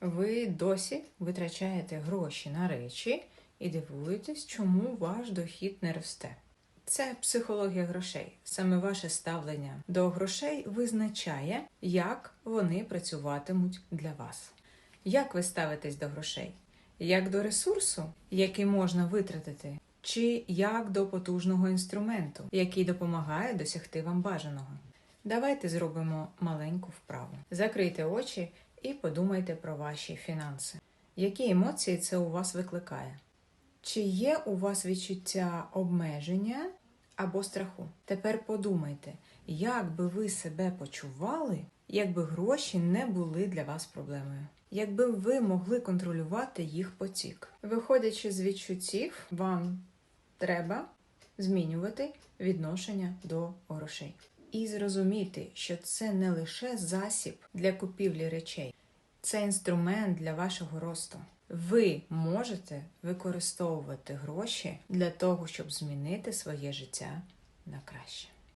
Ви досі витрачаєте гроші на речі і дивуєтесь, чому ваш дохід не росте. Це психологія грошей. Саме ваше ставлення до грошей визначає, як вони працюватимуть для вас. Як ви ставитесь до грошей? Як до ресурсу, який можна витратити, чи як до потужного інструменту, який допомагає досягти вам бажаного? Давайте зробимо маленьку вправу. Закрийте очі і подумайте про ваші фінанси. Які емоції це у вас викликає? Чи є у вас відчуття обмеження або страху? Тепер подумайте, як би ви себе почували, якби гроші не були для вас проблемою, якби ви могли контролювати їх потік. Виходячи з відчуттів, вам треба змінювати відношення до грошей. І зрозуміти, що це не лише засіб для купівлі речей, це інструмент для вашого росту. Ви можете використовувати гроші для того, щоб змінити своє життя на краще.